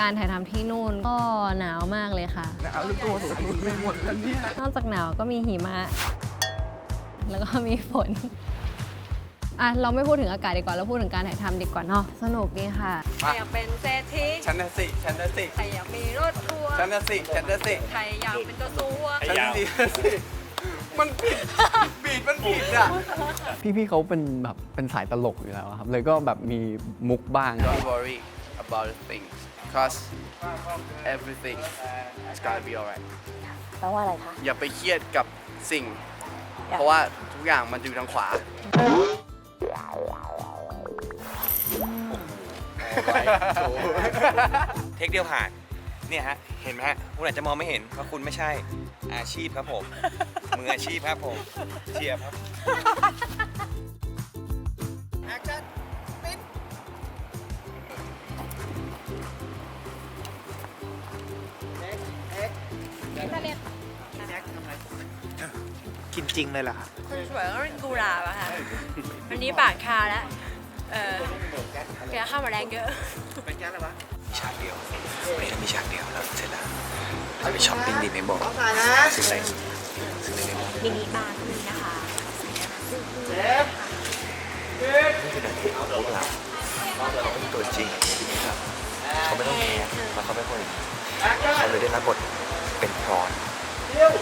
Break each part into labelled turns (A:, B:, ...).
A: การถ่ายทำที่นู่นก็หนาวมากเลยค่ะ
B: เอาลูกตัวสูงไปหมดแล้วเนี่ย
A: นอกจากหนาวก็มีหิมะ แล้วก็มีฝน อะ เราไม่พูดถึงอากาศดีกว่า เราพูดถึงการถ่ายทำดีกว่าเนาะ สนุกดีค่ะ
C: ใครอยากเป็นเศรษฐี
B: ฉันน่ะสิฉันน่ะสิ
C: ใครอยากมีรถทัวร์
B: ฉันน่ะสิฉันน่ะสิ
C: ใครอยากเป็นตัวซัว
B: ฉันน่ะสิฉันน่ะสิมันผิดบีดมันผิดอะ
D: พี่ๆเขาเป็นแบบเป็นสายตลกอยู่แล้วครับเลยก็แบบมีมุกบ้าง
B: Don't worry about the things cause everything is gonna be alright
E: แปลว่าอะไรคะ
B: อย่าไปเครียดกับสิ่ง
E: อย่า
B: เพราะว่าทุกอย่างมันอยู่ทางขวา
F: เทคเดียวผ่าน เนี่ยฮะ เห็นไหมฮะ คุณอาจจะมองไม่เห็นเพราะคุณไม่ใช่อาชีพครับผม มืออาชีพครับผม เชียร์ครับ
G: กินจริงเลยเหรอคะ
C: คนสวยก็เป็นกุหลาบอะค่ะ วันนี้ปากคาแล้ว เออแกข้าวมาแรงเยอะ
G: เป็นแก๊สอะไรวะ
F: มีฉากเดียววันนี้เรามีฉากเดียวแล้วเสร็จแล้วเราไปช้อปปิ้งดีไหมบอกซื้ออะไรซื้ออะไรได้บ้าง
E: มินิบาร์ก็มีนะคะ
F: นี่คือนาทีของพวกเราเขาเป็นตัวจริงนะครับเขาไม่ต้องแคร์แล้วเขาไม่คนอย่างนี้เขาเลยได้รับบท เป็นพรอน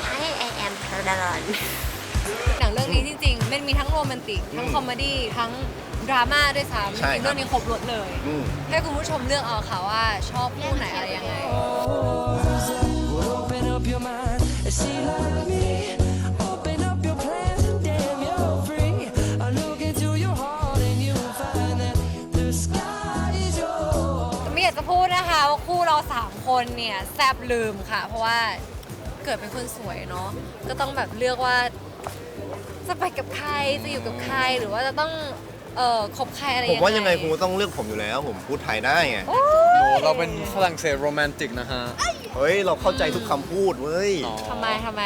E: ให้ไอแอมพระดอน
A: หนังเรื่องนี้จริงๆ มันมีทั้งโรแมนติก ทั้งคอมเมดี้ ทั้งดราม่าด้วยซ้ำ
G: ใช่
A: จริงๆ
G: ครับ
A: เรื่องนี้ครบรถเลยให้คุณผู้ชมเลือกเอาค่ะว่าชอบคู่ไหนอะไรยังไง
H: Open up your mind and see like me.
A: พูดนะคะว่าคู่เราสามคนเนี่ยแซบลืมค่ะ เพราะว่าเกิดเป็นคนสวยเนาะก็ต้องแบบเลือกว่าจะไปกับใครจะอยู่กับใครหรือว่าจะต้องเอ่อคบใครอะไร
I: ผม
A: ยังไง
I: ว่ายังไงคุณก็ต้องเลือกผมอยู่แล้ว ผมพูดไทยได้ไง
A: โอ้ย
D: เราเป็นฝรั่งเศสโรแมนติกนะฮะ
I: เฮ้ย เราเข้าใจทุกคำพูดเว้ย
A: ทำไมทำไม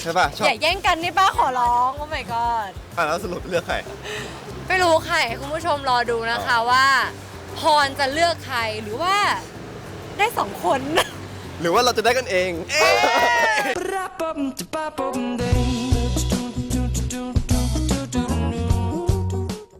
I: ใช่ป่ะ ชอบ
A: อย่าแย่งกันนี่ป้าขอร้องโอ้ my god
I: อะแล้วสรุปเลือกใคร
A: ไม่รู้ค่ะให้คุณผู้ชมรอดูนะคะว่า พรจะเลือกใครหรือว่าได้สองคน
I: หรือว่าเราจะได้กันเอง เอ๊ะ
H: Ba-da-bum-da-ba-bum-ding.